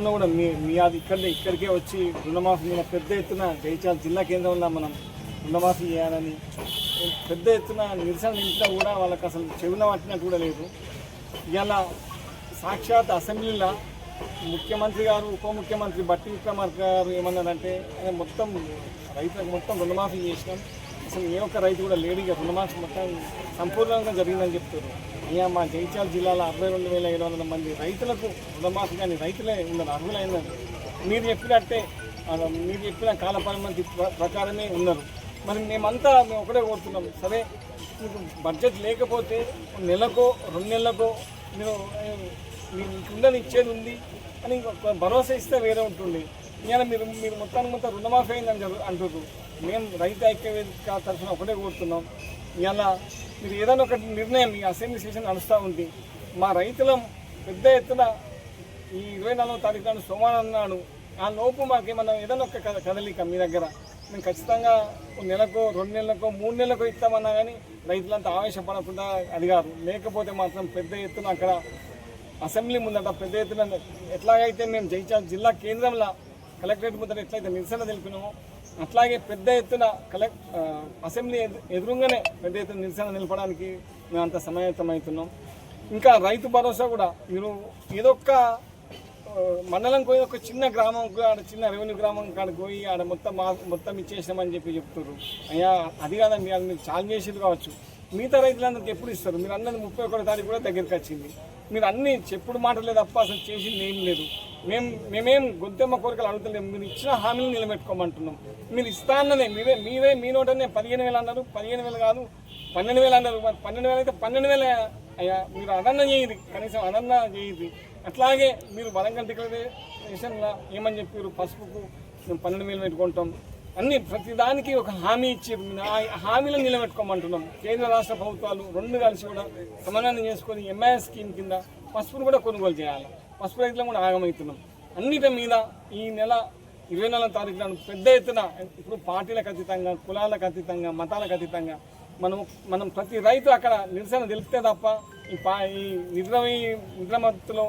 గతంలో కూడా మీ మీ అది ఇక్కడే ఇక్కడికే వచ్చి రుణమాఫీ మీద పెద్ద ఎత్తున జైచాల జిల్లా కేంద్రంలో మనం రుణమాఫీ చేయాలని పెద్ద ఎత్తున నిరసన ఇంట్లో కూడా వాళ్ళకి అసలు చెవిన పట్టినట్టు కూడా లేదు. ఇలా సాక్షాత్ అసెంబ్లీలో ముఖ్యమంత్రి గారు ఉప ముఖ్యమంత్రి బట్టి విక్రమార్క గారు ఏమన్నారంటే మొత్తం రైతులకు మొత్తం రుణమాఫీ చేసినాం. అసలు ఏ ఒక్క రైతు కూడా లేడు. ఇక రుణమాఫీ మొత్తం సంపూర్ణంగా జరిగిందని చెప్తారు. అయ్యా మా జైత్యాల జిల్లాలో అరవై రెండు వేల ఏడు వందల మంది రైతులకు రుణమాఫీ కానీ రైతులే ఉన్నారు అర్హులైనది మీరు చెప్పినట్టే మీరు చెప్పిన కాలపరిమితి ప్ర- ప్రకారమే ఉన్నారు. మరి మేమంతా మేము ఒకటే కోరుతున్నాం. సరే మీకు బడ్జెట్ లేకపోతే నెలకో రెండు నెలలకో మీరు మీకు కింద ఇచ్చేది ఉంది అని భరోసా ఇస్తే వేరే ఉంటుంది. ఇవాళ మీరు మీరు మొత్తానికి మొత్తం రుణమాఫీ అయిందని జరు- అంటున్నారు మేము రైతు ఐక్యవేదిక తరఫున ఒకటే కోరుతున్నాం. ఇవాళ మీరు ఏదైనా ఒక నిర్ణయం ఈ అసెంబ్లీ సెషన్ నడుస్తూ ఉంది. మా రైతుల పెద్ద ఎత్తున ఈ ఇరవై నాలుగో తారీఖు నాడు సోమవారం నాడు ఆ లోపు మాకేమన్నా ఏదైనా ఒక కదలిక మీ దగ్గర? మేము ఖచ్చితంగా ఒక నెలకో రెండు నెలలకో మూడు నెలలకో ఇస్తామన్నా కానీ రైతులంతా ఆవేశపడకుండా అడిగారు. లేకపోతే మాత్రం పెద్ద ఎత్తున అక్కడ అసెంబ్లీ ముందట పెద్ద ఎత్తున ఎట్లాగైతే మేము జయించాలి జిల్లా కేంద్రంలో కలెక్టరేట్ ముందట ఎట్లయితే నిరసన తెలిపినామో అట్లాగే పెద్ద ఎత్తున కలెక్ అసెంబ్లీ ఎదు- ఎదురుగానే పెద్ద ఎత్తున నిరసన నిలపడానికి మేము అంత సమాయత్తమవుతున్నాం ఇంకా రైతు భరోసా కూడా మీరు ఏదో ఒక మండలం పోయి ఒక చిన్న గ్రామం ఆడ చిన్న రెవెన్యూ గ్రామం కాడ పోయి ఆడ మొత్తం మొత్తం ఇచ్చేసామని చెప్పి చెప్తున్నారు అయ్యా అది కాదండి అది మీరు చాలు చేసేది కావచ్చు. మిగతా రైతులందరికీ ఎప్పుడు ఇస్తారు? మీరు అన్నది ముప్పై ఒకటో తారీఖు కూడా దగ్గరికి వచ్చింది. మీరు అన్ని చెప్పుడు మాటలే తప్ప అసలు చేసింది ఏం లేదు. మేము మేమేం గొంతెమ్మ కోరికలు అడుగుతలేము మీరు ఇచ్చిన హామీలు నిలబెట్టుకోమంటున్నాం. మీరు ఇస్తా అన్నదే మీరే మీరే మీ నోటనే పదిహేను వేలు అన్నారు పదిహేను వేలు కాదు పన్నెండు వేలు అన్నారు మరి పన్నెండు వేలు అయితే పన్నెండు వేలే అయ్యా మీరు అదన్న చేయదు కనీసం అదన్న చేయదు. అట్లాగే మీరు వరంగల్ డిక్లరేషన్లో ఏమని చెప్పారు పసుపుకు మేము పన్నెండు వేలు పెట్టుకుంటాం. అన్ని ప్రతిదానికి ఒక హామీ ఇచ్చారు ఆ హామీలను నిలబెట్టుకోమంటున్నాం. కేంద్ర రాష్ట్ర ప్రభుత్వాలు రెండు కలిసి కూడా సమన్వయం చేసుకొని ఎంఐఎస్ స్కీమ్ కింద పసుపును కూడా కొనుగోలు చేయాలి. పసుపు రైతులను కూడా ఆగమవుతున్నాం అన్నిటి మీద ఈ నెల ఇరవై నాలుగు తారీఖు పెద్ద ఎత్తున ఇప్పుడు పార్టీలకు అతీతంగా కులాలకు అతీతంగా మతాలకు అతీతంగా మనం మనం ప్రతి రైతు అక్కడ నిరసన తెలిపితే తప్ప ఈ పా ఈ నిద్ర నిద్రమత్తులో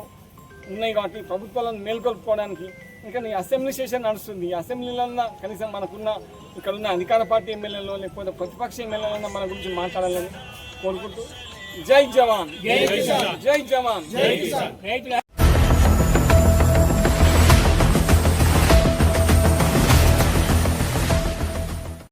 ఉన్నాయి కాబట్టి ప్రభుత్వాలను మేల్కొల్పుకోవడానికి ఇంకా ఈ అసెంబ్లీ సెషన్ నడుస్తుంది. ఈ అసెంబ్లీలో కనీసం మనకున్న ఇక్కడ ఉన్న అధికార పార్టీ ఎమ్మెల్యేలో లేకపోతే ప్రతిపక్ష ఎమ్మెల్యేలన్నా మన గురించి మాట్లాడాలని కోరుకుంటూ జై జవాన్. జై జవాన్. రైతుల